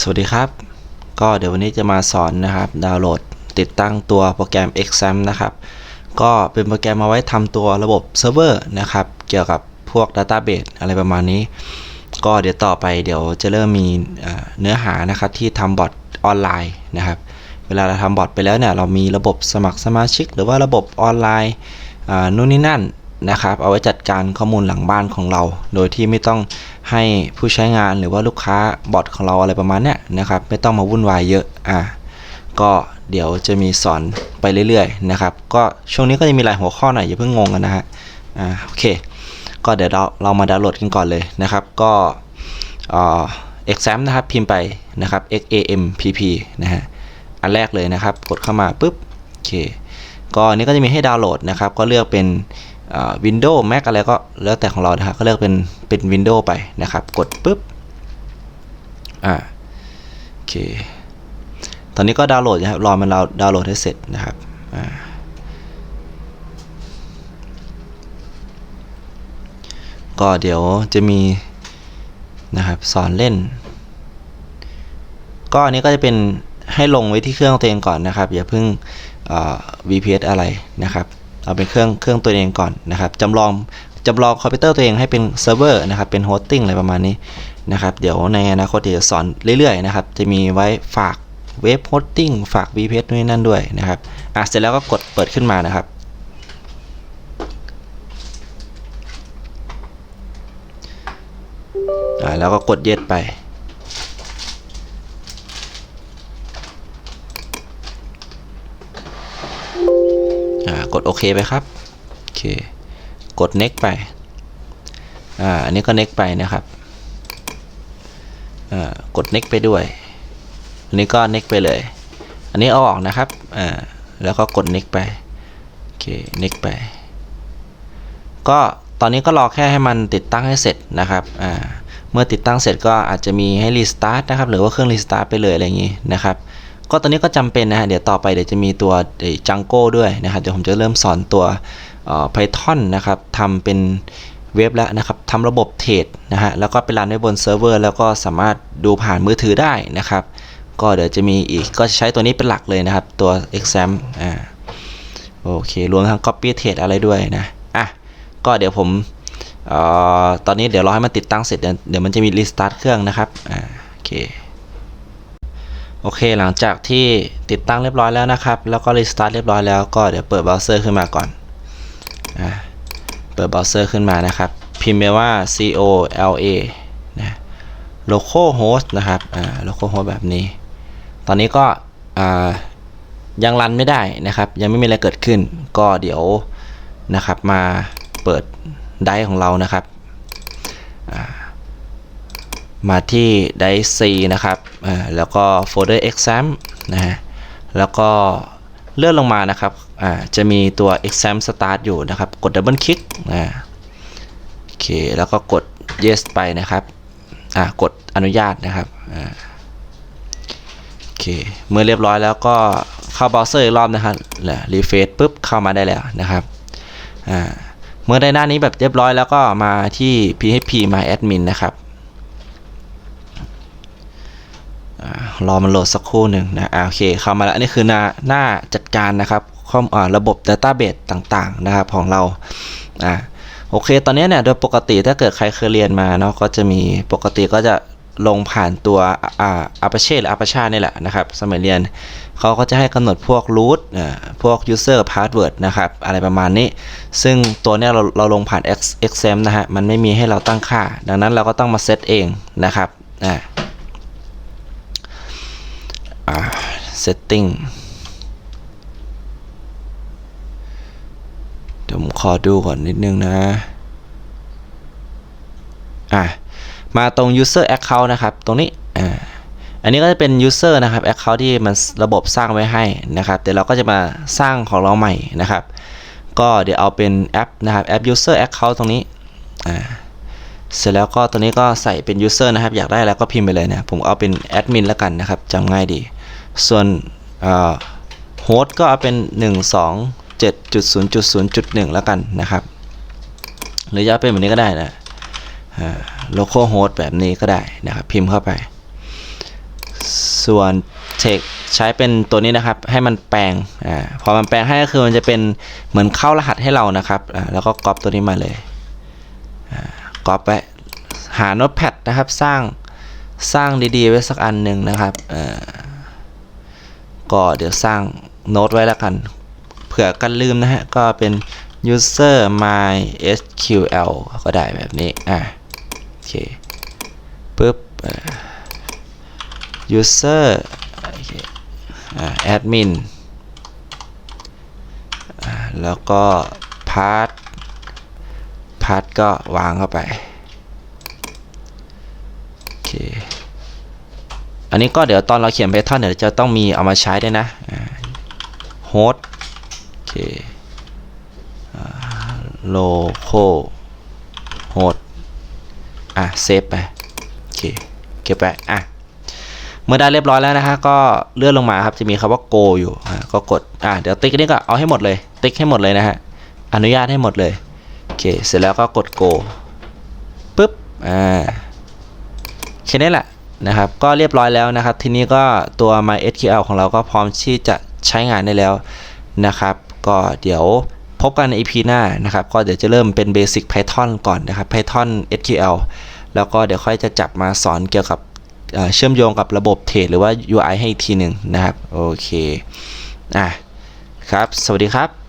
สวัสดีครับ ก็เดี๋ยววันนี้จะมาสอนนะครับ ดาวน์โหลดติดตั้งตัวโปรแกรม Exam นะครับ ก็เป็นโปรแกรมมาไว้ทำตัวระบบเซิร์ฟเวอร์นะครับ เกี่ยวกับพวก Database อะไรประมาณนี้ ก็เดี๋ยวต่อไปเดี๋ยวจะเริ่มมีเนื้อหานะครับที่ทำบอทออนไลน์นะครับ เวลาเราทำบอทไปแล้วเนี่ยเรามีระบบสมัครสมาชิก หรือว่าระบบออนไลน์นู่นนี่นั่น นะครับ เอาไว้จัดการข้อมูลหลังบ้านของเรา โดยที่ไม่ต้องให้ผู้ใช้งานหรือว่าลูกค้าบอทของเราอะไรประมาณเนี้ยนะครับ ไม่ต้องมาวุ่นวายเยอะอ่าก็เดี๋ยวจะมีสอนไปเรื่อยๆนะครับ ก็ช่วงนี้ก็จะมีหลายหัวข้อหน่อยอย่าเพิ่งงงกันนะฮะอ่าโอเค ก็เดี๋ยวเราเรามาดาวน์โหลดกันก่อนเลยนะครับ ก็เอ่อ exam นะครับพิมพ์ไปนะครับ x a m p p นะฮะอันแรกเลยนะครับ กดเข้ามาปุ๊บโอเคก็อันนี้ก็จะมีให้ดาวน์โหลดนะครับ ก็เลือกเป็น เอ่อ Windows Mac อะไรก็แล้วแต่ของเรานะครับก็เลือกเป็นเป็น Windows ไปนะครับ กดปุ๊บอ่าโอเคตอนนี้ก็ดาวน์โหลดนะครับรอมันเราดาวน์โหลดให้เสร็จนะครับอ่าก็เดี๋ยวจะมีนะครับสอนเล่น ก็อันนี้ก็จะเป็นให้ลงไว้ที่เครื่องตัวเองก่อนนะครับ อย่าเพิ่งอ่อ VPS อะไรนะครับ เอาเป็นเครื่องเครื่องตัวเองก่อนนะครับจำลองจำลองคอมพิวเตอร์ตัวเองให้เป็นเซิร์ฟเวอร์นะครับเป็นโฮสติ้งอะไรประมาณนี้นะครับเดี๋ยวในอนาคตเดี๋ยวจะสอนเรื่อยๆนะครับจะมีไว้ฝากเว็บโฮสติ้งฝาก VPS นู่นนั่นด้วยนะครับอะเสร็จแล้วก็กดเปิดขึ้นมานะครับอ่าแล้วก็กด yes ไปากดโอเคไปครับโอเคกด next ไปอ่าอันนี้ก็ next ไปนะครับอ่ากด next ไปด้วย อันนี้ก็ next ไปเลย อันนี้เอาออกนะครับอ่าแล้วก็กด next ไปโอเค next ไป ก็ตอนนี้ก็รอแค่ให้มันติดตั้งให้เสร็จนะครับอ่าเมื่อติดตั้งเสร็จก็อาจจะมีให้รีสตาร์ทนะครับ หรือว่าเครื่องรีสตาร์ทไปเลยอะไรอย่างนี้นะครับ ก็ตอนนี้ก็จำเป็นนะฮะเดี๋ยวต่อไปเดี๋ยวจะมีตัวจังโก้ด้วยนะครับเดี๋ยวผมจะเริ่มสอนตัวเอ่อ Python นะครับทำเป็นเว็บแล้วนะครับทำระบบเทรดนะฮะแล้วก็ไปรันไว้บนเซิร์ฟเวอร์แล้วก็สามารถดูผ่านมือถือได้นะครับ ก็เดี๋ยวจะมีอีกก็ใช้ตัวนี้เป็นหลักเลยนะครับ ตัว exam อ่าโอเครวมทั้ง copy trade อะไรด้วยนะอะก็เดี๋ยวผมเอ่อตอนนี้เดี๋ยวรอให้มันติดตั้งเสร็จเดี๋ยวเดี๋ยวมันจะมีรีสตาร์ทเครื่องนะครับอ่าโอเค โอเคหลังจากที่ติดตั้งเรียบร้อยแล้วนะครับ แล้วก็รีสตาร์ทเรียบร้อยแล้วก็เดี๋ยวเปิดเบราว์เซอร์ขึ้นมาก่อนอ่าเปิดเบราว์เซอร์ขึ้นมานะครับ พิมพ์ไปว่า cola นะ localhost นะครับอ่า localhost แบบนี้ ตอนนี้ก็อ่ายังรันไม่ได้นะครับ ยังไม่มีอะไรเกิดขึ้น ก็เดี๋ยวนะครับมาเปิดไดร์ของเรานะครับอ่า มาที่ไดร์ C นะครับอ่าแล้วก็โฟลเดอร์ exam นะฮะแล้วก็เลื่อนลงมานะครับอ่าจะมีตัว exam start อยู่นะครับ กดดับเบิลคลิกนะโอเค แล้วก็กด yes ไปนะครับอ่ากดอนุญาตนะครับอ่าโอเค เมื่อเรียบร้อยแล้วก็เข้าเบราว์เซอร์อีกรอบนะครับรีเฟซปุ๊บเข้ามาได้แล้วนะครับอ่าเมื่อได้หน้านี้แบบเรียบร้อยแล้วก็มาที่ php my admin นะครับอ่า รอมันโหลดสักครู่หนึ่งนะอ่าโอเคเข้ามาแล้วอันนี้คือหน้าหน้าจัดการนะครับข้อมอ่าระบบ Database ต่างๆนะครับของเราอ่าโอเค ตอนนี้เนี่ยโดยปกติถ้าเกิดใครเคยเรียนมาเนาะก็จะมีปกติก็จะลงผ่านตัวอ่า Apache หรือ Apache นี่แหละนะครับ สมัยเรียนเขาก็จะให้กำหนดพวก root อ่าพวก user password นะครับ อะไรประมาณนี้ ซึ่งตัวเนี้ยเราเราลงผ่าน x x m นะฮะ มันไม่มีให้เราตั้งค่า ดังนั้นเราก็ต้องมาเซตเองนะครับอ่า อ่า setting เดี๋ยวผมขอดูก่อนนิดนึงนะ อะ มาตรง user account นะครับ ตรงนี้ อ่า อันนี้ก็จะเป็น user นะครับ account ที่มันระบบสร้างไว้ให้นะครับเดี๋ยวเราก็จะมาสร้างของเราใหม่นะครับ ก็เดี๋ยวเอาเป็นแอปนะครับ แอป user account ตรงนี้ อ่า เสร็จแล้วก็ตัวนี้ก็ใส่เป็น user นะครับ อยากได้แล้วก็พิมพ์ไปเลยนะผมเอาเป็น admin แล้วกันนะครับจำง่ายดี ส่วนโฮสต์ก็เอาเป็น 1 2 7.0.0.1 แล้วกันนะครับ หรือจะเอาเป็นแบบนี้ก็ได้นะ local host แบบนี้ก็ได้นะครับ พิมพ์เข้าไป ส่วน text ใช้เป็นตัวนี้นะครับ ให้มันแปลงอ่าพอมันแปลงให้ก็คือมันจะเป็นเหมือนเข้ารหัสให้เรานะครับอ่าแล้วก็ก๊อปตัวนี้มาเลย ก๊อปไปหา notepad นะครับ สร้างสร้างดีๆ ไว้สักอันหนึ่งนะครับอ่าก็เดี๋ยวสร้างโน้ตไว้แล้วกัน เผื่อกันลืมนะฮะ ก็เป็น user my sql ก็ได้แบบนี้ อะ โอเคปุ๊บ user โอเคอ่า admin แล้วก็ part part ก็วางเข้าไปโอเคอันนี้ก็เดี๋ยวตอนเราเขียน Python เดี๋ยวจะต้องมีเอามาใช้ด้วยนะอ่า host โอเค local host อะเซฟไปโอเคเก็บไปอะเมื่อได้เรียบร้อยแล้วนะฮะก็เลื่อนลงมาครับจะมีคำว่า go อยู่ก็กดอะเดี๋ยวติ๊กนนี้ก็เอาให้หมดเลย ติ๊กให้หมดเลยนะฮะอนุญาตให้หมดเลย อเค เสร็จแล้วก็กด go ปึ๊บ อ่า แค่นี้แหละนะครับ ก็เรียบร้อยแล้วนะครับ ทีนี้ก็ตัว MySQL ของเราก็พร้อมที่จะใช้งานได้แล้วนะครับ ก็เดี๋ยวพบกันใน EP หน้านะครับ ก็เดี๋ยวจะเริ่มเป็น Basic Python ก่อนนะครับ Python SQL แล้วก็เดี๋ยวค่อยจะจับมาสอนเกี่ยวกับเเชื่อมโยงกับระบบเทรดหรือว่า UI ให้อีกทีหนึ่งนะครับ โอเค อะ ครับ สวัสดีครับ